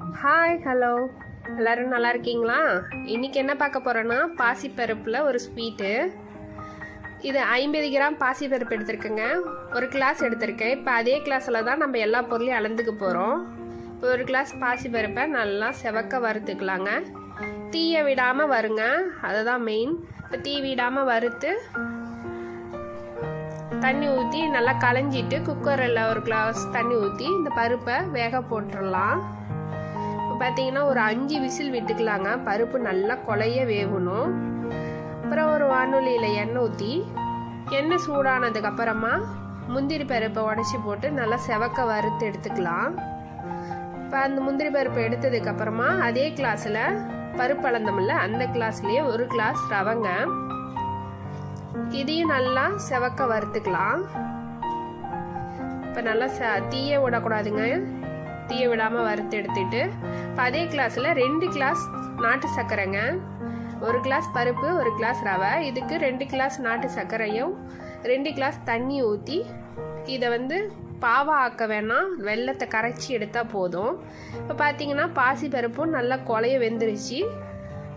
Hi hello எல்லோரும் நல்லா இருக்கீங்களா? இன்னைக்கு என்ன பார்க்க போகிறோன்னா பாசிப்பருப்பில் ஒரு ஸ்வீட்டு இது ஐம்பது கிராம் பாசிப்பருப்பு எடுத்திருக்கேங்க. ஒரு கிளாஸ் எடுத்திருக்கேன். இப்போ அதே கிளாஸில் தான் நம்ம எல்லா பொருளையும் அளந்துக்க போகிறோம் இப்போ ஒரு கிளாஸ் பாசிப்பருப்பை நல்லா செவக்க வறுத்துக்கலாங்க. தீயை விடாமல் வருங்க. அதுதான் மெயின் இப்போ தீ விடாமல் வறுத்து தண்ணி ஊற்றி நல்லா களைஞ்சிட்டு குக்கரில் ஒரு கிளாஸ் தண்ணி ஊற்றி இந்த பருப்பை வேக போட்டுடலாம். பார்த்தீங்கன்னா ஒரு அஞ்சு விசில் விட்டுக்கலாங்க. பருப்பு நல்லா கொலைய வேகணும். அப்புறம் ஒரு வானொலியில் எண்ணெய் ஊற்றி எண்ணெய் சூடானதுக்கு அப்புறமா முந்திரி பருப்பை உடச்சி போட்டு நல்லா செவக்க வறுத்து எடுத்துக்கலாம். இப்போ அந்த முந்திரி பருப்பு எடுத்ததுக்கு அப்புறமா அதே கிளாஸில் பருப்பு அளந்தமில்ல அந்த கிளாஸ்லேயே ஒரு கிளாஸ் ரவங்க. இதையும் நல்லா செவக்க வறுத்துக்கலாம். இப்போ நல்லா ச தீய விடக்கூடாதுங்க. தீய விடாமல் வறுத்து எடுத்துட்டு இப்போ அதே கிளாஸில் ரெண்டு கிளாஸ் நாட்டு சர்க்கரைங்க. ஒரு கிளாஸ் பருப்பு ஒரு கிளாஸ் ரவை. இதுக்கு ரெண்டு கிளாஸ் நாட்டு சர்க்கரையும் ரெண்டு கிளாஸ் தண்ணி ஊற்றி இதை வந்து பாவா ஆக்க வேணாம். வெள்ளத்தை கரைச்சி எடுத்தால் போதும். இப்போ பார்த்தீங்கன்னா பாசி பருப்பும் நல்லா கொலைய வெந்துருச்சு.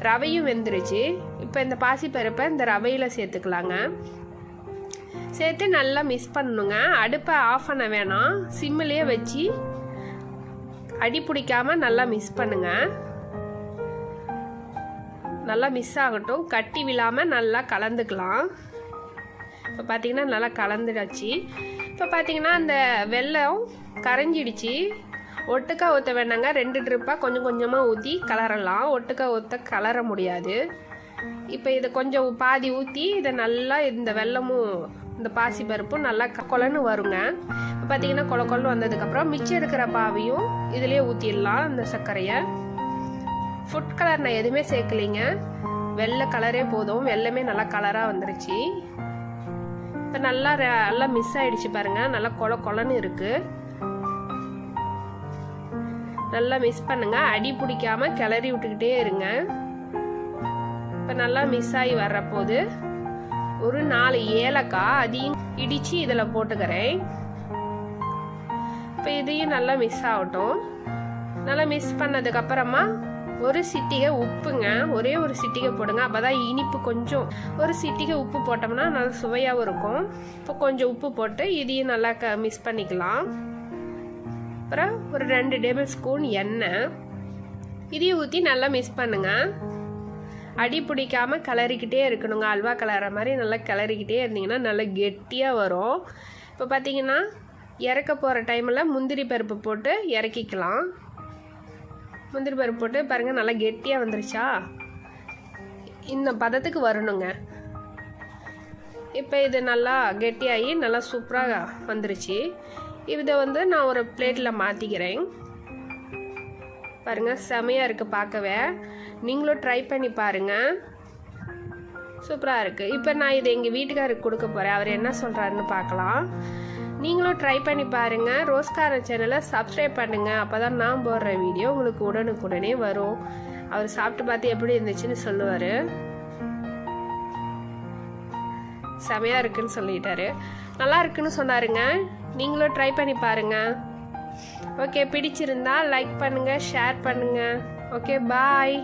ரவையும் வெந்துருச்சு. இப்போ இந்த பாசி பருப்பை இந்த ரவையில் சேர்த்துக்கலாங்க. சேர்த்து நல்லா மிஸ் பண்ணணுங்க. அடுப்பை ஆஃப் பண்ண வேணாம். சிம்மிலேயே வச்சு அடி பிடிக்காம நல்லா மிஸ் பண்ணுங்க. நல்லா மிஸ் ஆகட்டும். கட்டி விழாமல் நல்லா கலந்துக்கலாம். இப்போ பார்த்தீங்கன்னா நல்லா கலந்துடாச்சு. இப்போ பார்த்தீங்கன்னா அந்த வெல்லம் கரைஞ்சிடுச்சு. ஒட்டுக்கா ஊற்ற வேண்டாங்க ரெண்டு ட்ரிப்பாக கொஞ்சம் கொஞ்சமாக ஊற்றி கலரலாம். ஒட்டுக்கா ஊற்ற கலர முடியாது. இப்போ இதை கொஞ்சம் பாதி ஊற்றி இதை நல்லா இந்த வெல்லமும் இந்த பாசி பருப்பும் நல்லா கொலன்னு வருங்க. இப்போ பார்த்தீங்கன்னா கொல கொலன்னு வந்ததுக்கப்புறம் மிச்சம் இருக்கிற பாவையும் இதுலேயே ஊற்றிடலாம் இந்த சர்க்கரையை. ஃபுட் கலர் நான் எதுவுமே சேர்க்கலைங்க. வெள்ளை கலரே போதும். வெள்ளமே நல்லா கலராக வந்துருச்சு. இப்போ நல்லா நல்லா மிஸ் ஆகிடுச்சு பாருங்கள் நல்லா கொல கொலன்னு இருக்குது நல்லா மிஸ் பண்ணுங்க. அடி பிடிக்காம கிளறி விட்டுக்கிட்டே இருங்க. இப்போ நல்லா மிஸ் ஆகி வர்றப்போது ஒரு நாலு ஏலக்காய் அதையும் இடித்து இதில் போட்டுக்கிறேன். இப்போ இதையும் நல்லா மிஸ் ஆகட்டும். நல்லா மிஸ் பண்ணதுக்கப்புறமா ஒரு சிட்டிகை உப்புங்க. ஒரே ஒரு சிட்டிகை போடுங்க. அப்பதான் இனிப்பு கொஞ்சம். ஒரு சிட்டிகை உப்பு போட்டோம்னா நல்லா சுவையாகவும் இருக்கும். இப்போ கொஞ்சம் உப்பு போட்டு இதையும் நல்லா க மிஸ் பண்ணிக்கலாம். அப்புறம் ஒரு ரெண்டு டேபிள் ஸ்பூன் எண்ணெய். இதையும் ஊற்றி நல்லா மிஸ் பண்ணுங்கள் அடி பிடிக்காம கிளறிக்கிட்டே இருக்கணுங்க. அல்வா கிளற மாதிரி நல்லா கிளறிக்கிட்டே இருந்தீங்கன்னா நல்லா கெட்டியாக வரும். இப்போ பார்த்தீங்கன்னா இறக்க போகிற டைமில் முந்திரி பருப்பு போட்டு இறக்கிக்கலாம். முந்திரி பருப்பு போட்டு பாருங்கள் நல்லா கெட்டியாக வந்துருச்சா? இந்த பதத்துக்கு வரணுங்க. இப்போ இது நல்லா கெட்டியாகி நல்லா சூப்பராக வந்துருச்சு. இதை வந்து நான் ஒரு பிளேட்டில் மாற்றிக்கிறேன் பாருங்கள் செமையாக இருக்குது பார்க்கவே. நீங்களும் ட்ரை பண்ணி பாருங்கள் சூப்பராக இருக்குது இப்போ நான் இதை எங்கள் வீட்டுக்காருக்கு கொடுக்க போகிறேன் அவர் என்ன சொல்கிறாருன்னு பார்க்கலாம். நீங்களும் ட்ரை பண்ணி பாருங்கள் ரோஸ்காரன் சேனலை சப்ஸ்கிரைப் பண்ணுங்கள் அப்போ தான் நான் போடுற வீடியோ உங்களுக்கு உடனுக்குடனே வரும். அவர் சாப்பிட்டு பார்த்து எப்படி இருந்துச்சுன்னு சொல்லுவார். செமையாக இருக்குன்னு சொல்லிட்டாரு. நல்லா இருக்குன்னு சொன்னாருங்க. நீங்களும் ட்ரை பண்ணி பாருங்கள் ஓகே பிடிச்சிருந்தா லைக் பண்ணுங்கள் ஷேர் பண்ணுங்கள் ஓகே பாய்